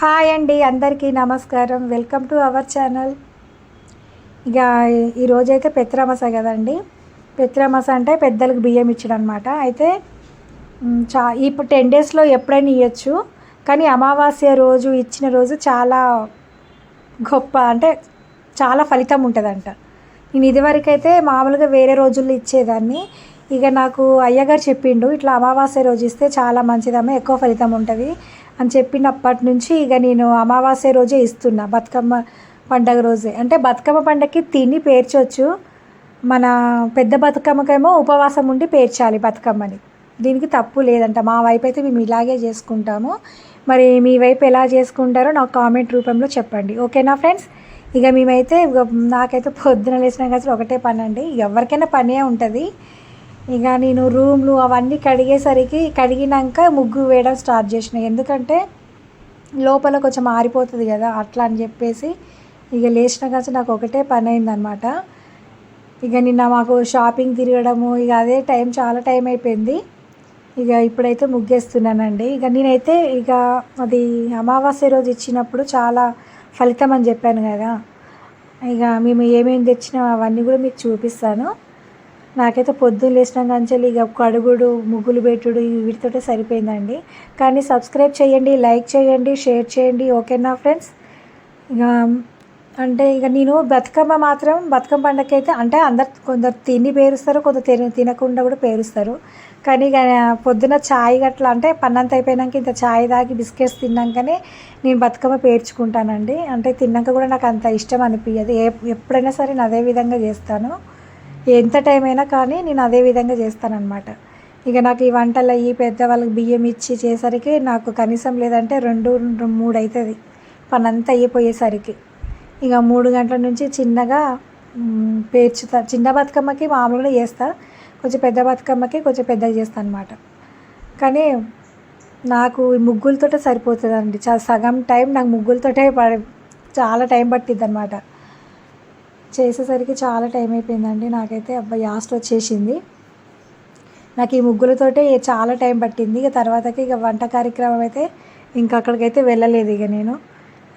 Hi అండి అందరికీ నమస్కారం. Welcome to our channel. ఇక ఈరోజైతే పెత్రామస కదండి. పెత్రామస అంటే పెద్దలకు బియ్యం ఇచ్చడం అనమాట అయితే చా ఇప్పుడు టెన్ డేస్లో ఎప్పుడైనా ఇవ్వచ్చు కానీ అమావాస్య రోజు ఇచ్చిన రోజు చాలా గొప్ప అంటే చాలా ఫలితం ఉంటుందంట. నేను ఇదివరకైతే మామూలుగా వేరే రోజుల్లో ఇచ్చేదాన్ని. ఇక నాకు అయ్యగారు చెప్పిండు ఇట్లా అమావాస్య రోజు ఇస్తే చాలా మంచిదమ్మ ఎక్కువ ఫలితం ఉంటుంది. అని చెప్పినప్పటి నుంచి ఇక నేను అమావాస్య రోజే ఇస్తున్నా బతుకమ్మ పండగ రోజే. అంటే బతుకమ్మ పండగకి తిని పేర్చొచ్చు. మన పెద్ద బతుకమ్మకేమో ఉపవాసం ఉండి పేర్చాలి బతుకమ్మని. దీనికి తప్పు లేదంట. మా వైపు అయితే మేము ఇలాగే చేసుకుంటాము. మరి మీ వైపు ఎలా చేసుకుంటారో నాకు కామెంట్ రూపంలో చెప్పండి. ఓకేనా ఫ్రెండ్స్? ఇక మేమైతే నాకైతే పొద్దున లేచినాక కానీ ఒకటే పని అండి. ఎవరికైనా పనే ఉంటుంది. ఇక నేను రూమ్లు అవన్నీ కడిగేసరికి కడిగినాక ముగ్గు వేయడం స్టార్ట్ చేసిన. ఎందుకంటే లోపల కొంచెం ఆరిపోతుంది కదా అట్లా అని చెప్పేసి ఇక లేచిన కాసి నాకు ఒకటే పని అయిందనమాట ఇక నిన్న మాకు షాపింగ్ తిరగడము ఇక అదే టైం చాలా టైం అయిపోయింది. ఇక ఇప్పుడైతే ముగ్గేస్తున్నానండి. ఇక నేనైతే ఇక అది అమావాస్య రోజు ఇచ్చినప్పుడు చాలా ఫలితం అని చెప్పాను కదా. ఇక మేము ఏమేమి తెచ్చినా అవన్నీ కూడా మీకు చూపిస్తాను. నాకైతే పొద్దున్న లేచిన కంచెలు ఇక కడుగుడు ముగ్గులు పెట్టుడు వీటితోటే సరిపోయిందండి. కానీ సబ్స్క్రైబ్ చేయండి లైక్ చేయండి షేర్ చేయండి ఓకేనా ఫ్రెండ్స్? ఇక అంటే ఇక నేను బతుకమ్మ మాత్రం బతుకమ్మ పండగకి అయితే అంటే అందరు కొందరు తిని పేరుస్తారు కొందరు తిన తినకుండా కూడా పేరుస్తారు. కానీ ఇక పొద్దున ఛాయ్ గట్లా అంటే పన్నంత అయిపోయినాక ఇంత ఛాయ్ తాగి బిస్కెట్స్ తిన్నాకనే నేను బతుకమ్మ పేర్చుకుంటానండి. అంటే తిన్నాక కూడా నాకు అంత ఇష్టం అనిపించదు ఏ ఎప్పుడైనా సరే నేను అదే విధంగా చేస్తాను. ఎంత టైం అయినా కానీ నేను అదే విధంగా చేస్తానన్నమాట. ఇక నాకు ఈ వంటలు అయ్యి పెద్దవాళ్ళకి బియ్యం ఇచ్చి చేసరికి నాకు కనీసం లేదంటే రెండు మూడు అవుతుంది పని అంతా అయిపోయేసరికి. ఇక మూడు గంటల నుంచి చిన్నగా పేర్చుతా. చిన్న బతుకమ్మకి మామూలుగా చేస్తా. కొంచెం పెద్ద బతుకమ్మకి కొంచెం పెద్దగా చేస్తాను అనమాట కానీ నాకు ఈ ముగ్గులతోటే సరిపోతుందండి. చాలా సగం టైం నాకు ముగ్గులతోటే చాలా టైం పట్టిద్ది అనమాట చేసేసరికి చాలా టైం అయిపోయిందండి. నాకైతే అబ్బాయి లాస్ట్ వచ్చేసింది. నాకు ఈ ముగ్గులతోటే చాలా టైం పట్టింది. ఇక తర్వాతకి ఇక వంట కార్యక్రమం అయితే ఇంకా అక్కడికైతే వెళ్ళలేదు ఇక నేను.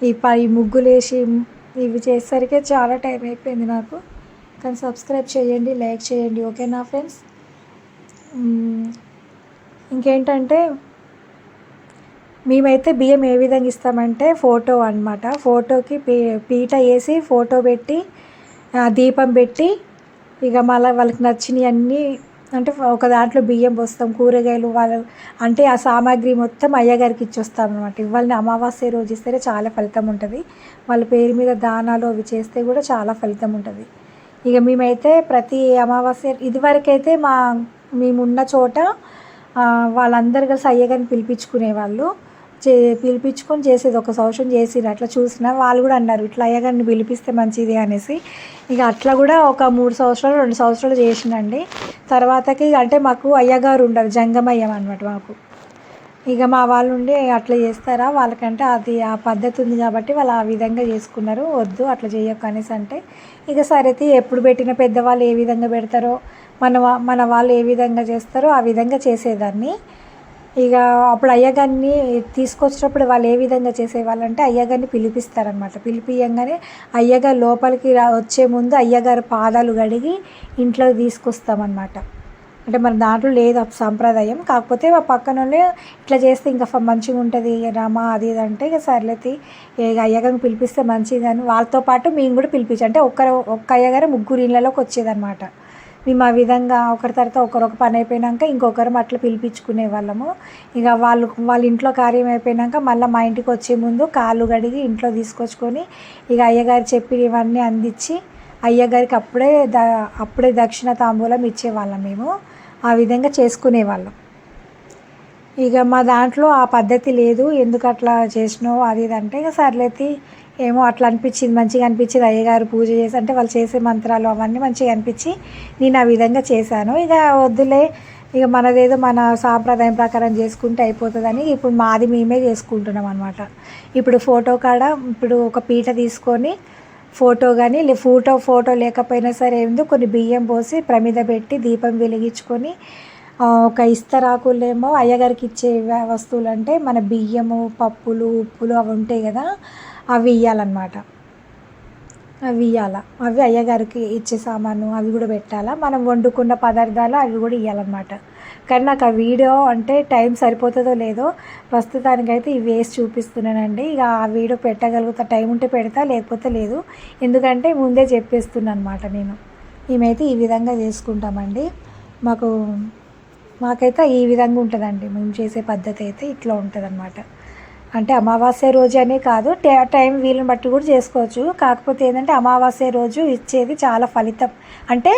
ఈ ప ఈ ముగ్గులు వేసి ఇవి చేసేసరికి చాలా టైం అయిపోయింది నాకు. కానీ సబ్స్క్రైబ్ చేయండి లైక్ చేయండి ఓకేనా ఫ్రెండ్స్? ఇంకేంటంటే మేమైతే బియ్యం ఏ విధంగా ఇస్తామంటే ఫోటో అన్నమాట. ఫోటోకి పీ పీట వేసి ఫోటో పెట్టి దీపం పెట్టి ఇక మళ్ళీ వాళ్ళకి నచ్చినవి అన్నీ అంటే ఒక దాంట్లో బియ్యం పోస్తాం కూరగాయలు వాళ్ళు అంటే ఆ సామాగ్రి మొత్తం అయ్యగారికి ఇచ్చొస్తాం అనమాట ఇవాళ అమావాస్య రోజు ఇస్తేనే చాలా ఫలితం ఉంటుంది. వాళ్ళ పేరు మీద దానాలు అవి చేస్తే కూడా చాలా ఫలితం ఉంటుంది. ఇక మేమైతే ప్రతి అమావాస్య ఇదివరకైతే మా మేమున్న చోట వాళ్ళందరూ కలిసి అయ్యగారిని పిలిపించుకునేవాళ్ళు. చే పిలిపించుకొని చేసేది ఒక సంవత్సరం చేసిరు అట్లా చూసిన వాళ్ళు కూడా అన్నారు ఇట్లా అయ్యగారిని పిలిపిస్తే మంచిది అనేసి. ఇక అట్లా కూడా ఒక మూడు సంవత్సరాలు రెండు సంవత్సరాలు చేసినండి. తర్వాతకి అంటే మాకు అయ్యగారు ఉండరు జంగమయ్యం అనమాట మాకు. ఇక మా వాళ్ళు ఉండి అట్లా చేస్తారా? వాళ్ళకంటే అది ఆ పద్ధతి ఉంది కాబట్టి వాళ్ళు ఆ విధంగా చేసుకున్నారు వద్దు అట్లా చేయకు అనేసి అంటే ఇక సరైతే ఎప్పుడు పెట్టిన పెద్దవాళ్ళు ఏ విధంగా పెడతారో మన వా- మన వాళ్ళు ఏ విధంగా చేస్తారో ఆ విధంగా చేసేదాన్ని. ఇక అప్పుడు అయ్యగారిని తీసుకొచ్చినప్పుడు వాళ్ళు ఏ విధంగా చేసేవాళ్ళంటే అయ్యగారిని పిలిపిస్తారనమాట పిలిపియంగానే అయ్యగారు లోపలికి రా వచ్చే ముందు అయ్యగారు పాదాలు కడిగి ఇంట్లోకి తీసుకొస్తామన్నమాట. అంటే మన దాంట్లో లేదు సాంప్రదాయం. కాకపోతే మా పక్కన వాళ్ళే ఇట్లా చేస్తే ఇంకా మంచిగా ఉంటుంది రామా అది ఇది అంటే ఇక సర్లేతి ఇక అయ్యగారిని పిలిపిస్తే మంచిది వాళ్ళతో పాటు మేము కూడా పిలిపించాం అంటే ఒక్కరు ఒక్క అయ్యగారు ముగ్గురు ఇళ్ళలోకి వచ్చేదన్నమాట. మేము ఆ విధంగా ఒకరి తర్వాత ఒకరు ఒక పని అయిపోయినాక ఇంకొకరు అట్లా పిలిపించుకునే వాళ్ళము. ఇక వాళ్ళు వాళ్ళ ఇంట్లో కార్యం అయిపోయినాక మళ్ళీ మా ఇంటికి వచ్చే ముందు కాళ్ళు కడిగి ఇంట్లో తీసుకొచ్చుకొని ఇక అయ్యగారు చెప్పి ఇవన్నీ అందించి అయ్యగారికి అప్పుడే ద అప్పుడే దక్షిణ తాంబూలం ఇచ్చేవాళ్ళం మేము. ఆ విధంగా చేసుకునేవాళ్ళం. ఇక మా దాంట్లో ఆ పద్ధతి లేదు. ఎందుకు అట్లా చేసినావు? అది ఇది అంటే ఇక సర్లేతి ఏమో అట్లా అనిపించింది మంచిగా అనిపించింది. అయ్యగారు పూజ చేసి అంటే వాళ్ళు చేసే మంత్రాలు అవన్నీ మంచిగా అనిపించి నేను ఆ విధంగా చేశాను. ఇక వద్దులే ఇక మనదేదో మన సాంప్రదాయం ప్రకారం చేసుకుంటే అయిపోతుందని ఇప్పుడు మాది మేమే చేసుకుంటున్నాం అనమాట ఇప్పుడు ఫోటో కాడ ఇప్పుడు ఒక పీట తీసుకొని ఫోటో కానీ లే ఫోటో ఫోటో లేకపోయినా సరే ఏందో కొన్ని బియ్యం పోసి ప్రమిద పెట్టి దీపం వెలిగించుకొని ఒక ఇస్తరాకులేమో అయ్యగారికి ఇచ్చే వస్తువులు అంటే మన బియ్యము పప్పులు ఉప్పులు అవి ఉంటాయి కదా అవి ఇవ్వాలన్నమాట అవి ఇవ్వాల అవి అయ్యగారికి ఇచ్చే సామాను అవి కూడా పెట్టాలా. మనం వండుకున్న పదార్థాలు అవి కూడా ఇవ్వాలన్నమాట కానీ నాకు ఆ వీడియో అంటే టైం సరిపోతుందో లేదో ప్రస్తుతానికైతే ఇవి వేసి చూపిస్తున్నానండి. ఇక ఆ వీడియో పెట్టగలుగుతా టైం ఉంటే పెడతా లేకపోతే లేదు. ఎందుకంటే ముందే చెప్పేస్తున్నాను అనమాట నేను. మేమైతే ఈ విధంగా చేసుకుంటామండి. మాకు మాకైతే ఈ విధంగా ఉంటుందండి. మేము చేసే పద్ధతి అయితే ఇట్లా ఉంటుంది అంటే అమావాస్య రోజు అనే కాదు టైం వీలుని బట్టి కూడా చేసుకోవచ్చు. కాకపోతే ఏంటంటే అమావాస్య రోజు ఇచ్చేది చాలా ఫలితం. అంటే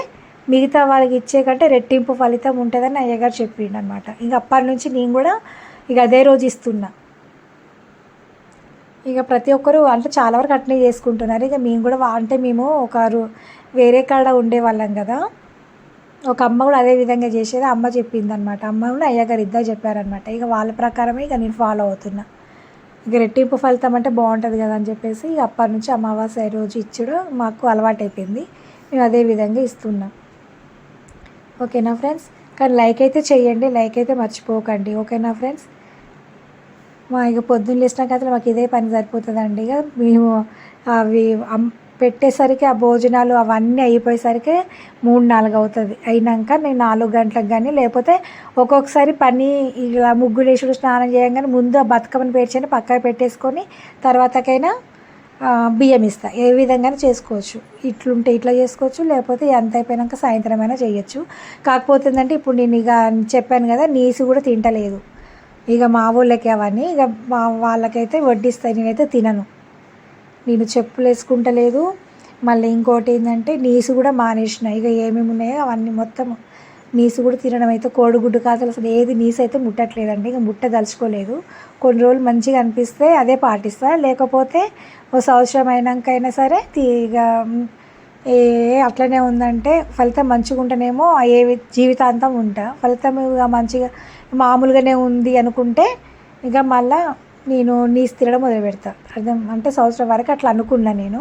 మిగతా వాళ్ళకి ఇచ్చే కంటే రెట్టింపు ఫలితం ఉంటుందని అయ్యగారు చెప్పిండు అనమాట ఇంక అప్పటి నుంచి నేను కూడా ఇక అదే రోజు ఇస్తున్నా. ఇక ప్రతి ఒక్కరు అంటే చాలా వరకు అట్నే చేసుకుంటున్నారు. ఇక మేము కూడా అంటే మేము ఒక వేరే కాడ ఉండేవాళ్ళం కదా. ఒక అమ్మ కూడా అదే విధంగా చేసేది. అమ్మ చెప్పింది అనమాట అమ్మ కూడా అయ్యగారు ఇద్దరు చెప్పారనమాట ఇక వాళ్ళ ప్రకారమే ఇక నేను ఫాలో అవుతున్నా. ఇక రెట్టింపు ఫలితం అంటే బాగుంటుంది కదా అని చెప్పేసి అప్పటి నుంచి అమావాస్య రోజు ఇచ్చుడు మాకు అలవాటైపోయింది. మేము అదే విధంగా ఇస్తున్నాం. ఓకేనా ఫ్రెండ్స్? కానీ లైక్ అయితే చేయండి లైక్ అయితే మర్చిపోకండి. ఓకేనా ఫ్రెండ్స్? మా ఇక పొద్దున్న లేచినాక అసలు మాకు ఇదే పని సరిపోతుందండి. ఇక మేము అవి పెట్టేసరికి ఆ భోజనాలు అవన్నీ అయిపోయేసరికి మూడు నాలుగు అవుతుంది. అయినాక నేను నాలుగు గంటలకు కానీ లేకపోతే ఒక్కొక్కసారి పని ఇలా ముగ్గులు వేసుడు స్నానం చేయగానే ముందు ఆ బతుకమ్మని పేర్చని పక్కన పెట్టేసుకొని తర్వాతకైనా బియ్యం ఇస్తా. ఏ విధంగా చేసుకోవచ్చు. ఇట్లుంటే ఇట్లా చేసుకోవచ్చు లేకపోతే ఎంత అయిపోయినాక సాయంత్రం అయినా చేయొచ్చు. కాకపోతే ఏంటంటే ఇప్పుడు నేను ఇక చెప్పాను కదా నీసు కూడా తింటలేదు. ఇక మా ఊళ్ళకి అవన్నీ. ఇక మా వాళ్ళకైతే వడ్డిస్తాయి నేనైతే తినను. నేను చెప్పులు వేసుకుంటలేదు మళ్ళీ ఇంకోటి ఏంటంటే నీసు కూడా మానేసిన. ఇక ఏమేమి ఉన్నాయో అవన్నీ మొత్తం నీసు కూడా తినడం అయితే కోడిగుడ్డు కాదు. అసలు ఏది నీసు అయితే ముట్టట్లేదండి. ఇక ముట్టదలుచుకోలేదు కొన్ని రోజులు మంచిగా అనిపిస్తే అదే పాటిస్తా. లేకపోతే ఓ సంవత్సరం అయినాకైనా సరే ఇక ఏ అట్లనే ఉందంటే ఫలితం మంచిగా ఉంటేనేమో ఏ జీవితాంతం ఉంటా. ఫలితం ఇక మంచిగా మామూలుగానే ఉంది అనుకుంటే ఇక మళ్ళీ నేను నీ తినడం మొదలు పెడతా అర్థం? అంటే సంవత్సరం వరకు అట్లా అనుకున్నా నేను.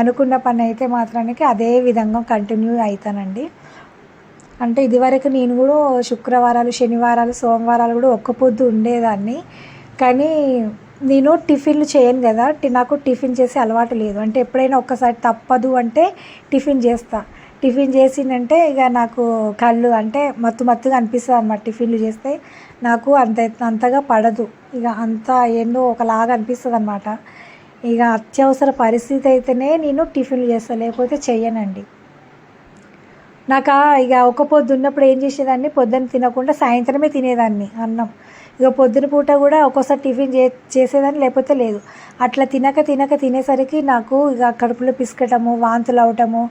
అనుకున్న పని అయితే మాత్రానికి అదే విధంగా కంటిన్యూ అవుతానండి అంటే ఇదివరకు నేను కూడా శుక్రవారాలు శనివారాలు సోమవారాలు కూడా ఒక్క పొద్దు ఉండేదాన్ని. కానీ నేను టిఫిన్లు చేయను కదా నాకు టిఫిన్ చేసే అలవాటు లేదు. అంటే ఎప్పుడైనా ఒక్కసారి తప్పదు అంటే టిఫిన్ చేస్తా. టిఫిన్ చేసిందంటే ఇక నాకు కళ్ళు అంటే మత్తు మత్తుగా అనిపిస్తుంది అన్నమాట టిఫిన్లు చేస్తే. నాకు అంత అంతగా పడదు. ఇక అంత ఏందో ఒకలాగా అనిపిస్తుంది అనమాట ఇక అత్యవసర పరిస్థితి అయితేనే నేను టిఫిన్లు చేస్తాను లేకపోతే చెయ్యనండి. నాకు ఆ ఇక ఒక పొద్దు ఉన్నప్పుడు ఏం చేసేదాన్ని? పొద్దున్న తినకుండా సాయంత్రమే తినేదాన్ని అన్నం. ఇక పొద్దున పూట కూడా ఒక్కోసారి టిఫిన్ చే చేసేదాన్ని లేకపోతే లేదు. అట్లా తినక తినక తినేసరికి నాకు ఇక కడుపులో పిసకటము వాంతులు అవటము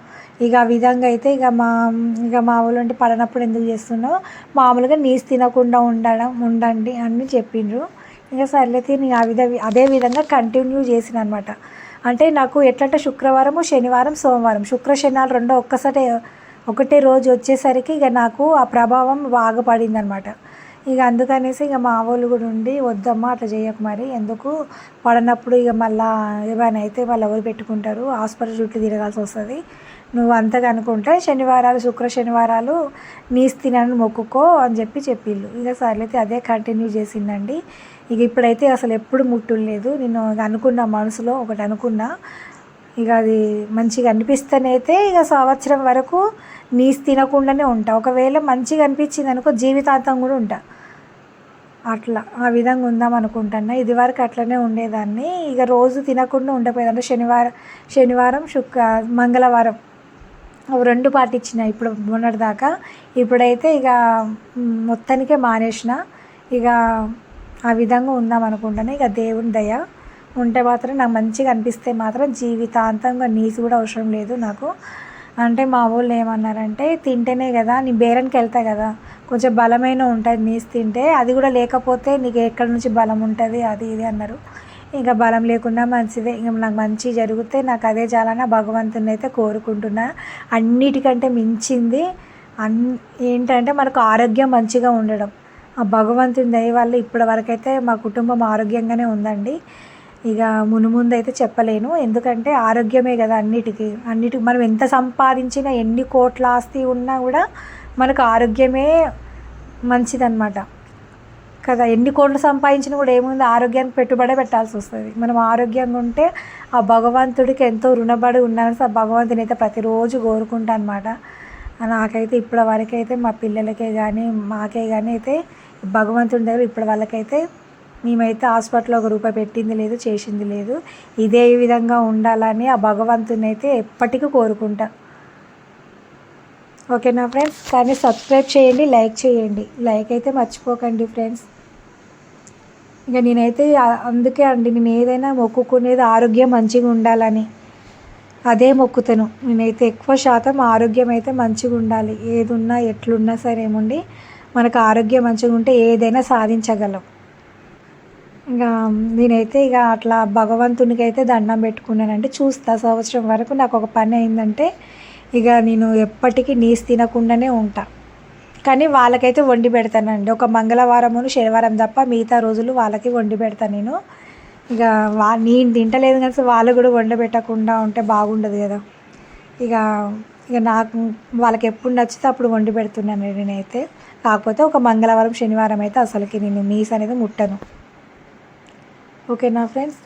ఇక ఆ విధంగా అయితే ఇక మా ఇక మా ఊళ్ళో పడనప్పుడు ఎందుకు చేస్తున్నావు? మామూలుగా నీసు తినకుండా ఉండడం ఉండండి అని చెప్పిండ్రు. ఇంకా సర్లే నేను ఆ విధ అదే విధంగా కంటిన్యూ చేసిన అనమాట అంటే నాకు ఎట్లంటే శుక్రవారము శనివారం సోమవారం. శుక్ర శనివారం రెండో ఒక్కసారి ఒకటే రోజు వచ్చేసరికి ఇక నాకు ఆ ప్రభావం బాగా పడింది అనమాట ఇక అందుకనేసి ఇక మా వాళ్ళు కూడా ఉండి వద్దమ్మా అట్లా చేయకు మరి. ఎందుకు? పడనప్పుడు ఇక మళ్ళా ఏమైనా అయితే వాళ్ళు ఎవరు పెట్టుకుంటారు? హాస్పిటల్ చుట్టూ తిరగాల్సి వస్తుంది. నువ్వు అంతగా అనుకుంటే శనివారాలు శుక్ర శనివారాలు నీసు తినని మొక్కుకో అని చెప్పి చెప్పిళ్ళు. ఇక సర్లైతే అదే కంటిన్యూ చేసిందండి. ఇక ఇప్పుడైతే అసలు ఎప్పుడు ముట్టులేదు నేను అనుకున్న మనసులో ఒకటి అనుకున్నా ఇక అది మంచిగా అనిపిస్తేనైతే ఇక సంవత్సరం వరకు నీస్ తినకుండానే ఉంటా. ఒకవేళ మంచిగా అనిపించింది అనుకో జీవితాంతం కూడా ఉంటా. అట్లా ఆ విధంగా ఉందాం అనుకుంటున్నా. ఇది వరకు అట్లనే ఉండేదాన్ని. ఇక రోజు తినకుండా ఉండకపోయేదంటే శనివారం శనివారం శుక్ర మంగళవారం అవి రెండు పాటించిన ఇప్పుడు మొన్నటిదాకా ఇప్పుడైతే ఇక మొత్తానికే మానేసిన. ఇక ఆ విధంగా ఉందాం అనుకుంటాను ఇక దేవుని దయ ఉంటే మాత్రం నాకు మంచిగా అనిపిస్తే మాత్రం జీవితాంతంగా నీకు కూడా అవసరం లేదు నాకు. అంటే మా వాళ్ళు ఏమన్నారంటే తింటేనే కదా నీ బేరానికి వెళ్తా కదా కొంచెం బలమైన ఉంటుంది నీసు తింటే అది కూడా లేకపోతే నీకు ఎక్కడి నుంచి బలం ఉంటుంది అది ఇది అన్నారు. ఇంకా బలం లేకుండా మంచిదే ఇంకా నాకు మంచి జరిగితే నాకు అదే చాలా భగవంతుని అయితే కోరుకుంటున్నా. అన్నిటికంటే మించింది అన్ ఏంటంటే మనకు ఆరోగ్యం మంచిగా ఉండడం. ఆ భగవంతుని దయ వల్ల ఇప్పటి వరకైతే మా కుటుంబం ఆరోగ్యంగానే ఉందండి. ఇక మునుముందు అయితే చెప్పలేను. ఎందుకంటే ఆరోగ్యమే కదా అన్నిటికీ. అన్నిటికి మనం ఎంత సంపాదించినా ఎన్ని కోట్ల ఆస్తి ఉన్నా కూడా మనకు ఆరోగ్యమే మంచిదన్నమాట. కదా ఎన్ని కోట్లు సంపాదించినా కూడా ఏముంది? ఆరోగ్యానికి పెట్టుబడే పెట్టాల్సి వస్తుంది. మనం ఆరోగ్యంగా ఉంటే ఆ భగవంతుడికి ఎంతో రుణపడి ఉండాలని ఆ భగవంతుని అయితే ప్రతిరోజు కోరుకుంటా అనమాట నాకైతే ఇప్పటి వరకైతే మా పిల్లలకే కానీ మాకే కానీ అయితే భగవంతుడి దగ్గర ఇప్పటి వాళ్ళకైతే మేమైతే హాస్పిటల్లో ఒక రూపాయి పెట్టింది లేదు చేసింది లేదు. ఇదే విధంగా ఉండాలని ఆ భగవంతుని అయితే ఎప్పటికీ కోరుకుంటా. ఓకేనా ఫ్రెండ్స్? కానీ సబ్స్క్రైబ్ చేయండి లైక్ చేయండి. లైక్ అయితే మర్చిపోకండి ఫ్రెండ్స్. ఇక నేనైతే అందుకే అండి నేను ఏదైనా మొక్కుకునేది ఆరోగ్యం మంచిగా ఉండాలని. అదే మొక్కుతాను. నేనైతే ఎక్కువ శాతం ఆరోగ్యం అయితే మంచిగా ఉండాలి. ఏదున్నా ఎట్లున్నా సరేముండి మనకు ఆరోగ్యం మంచిగా ఉంటే ఏదైనా సాధించగలం. ఇంకా నేనైతే ఇక అట్లా భగవంతునికి అయితే దండం పెట్టుకున్నానంటే చూస్తా సంవత్సరం వరకు నాకు ఒక పని అయిందంటే ఇక నేను ఎప్పటికీ నీసు తినకుండానే ఉంటా. కానీ వాళ్ళకైతే వండి పెడతానండి. ఒక మంగళవారమును శనివారం తప్ప మిగతా రోజులు వాళ్ళకి వండి పెడతాను నేను. ఇక వా నేను తింటలేదు కానీ వాళ్ళు కూడా వండి పెట్టకుండా ఉంటే బాగుండదు కదా. ఇక ఇక నాకు వాళ్ళకి ఎప్పుడు నచ్చితే అప్పుడు వండి పెడుతున్నాను నేనైతే. కాకపోతే ఒక మంగళవారం శనివారం అయితే అసలుకి నేను నీస్ అనేది ముట్టను. ఓకేనా ఫ్రెండ్స్?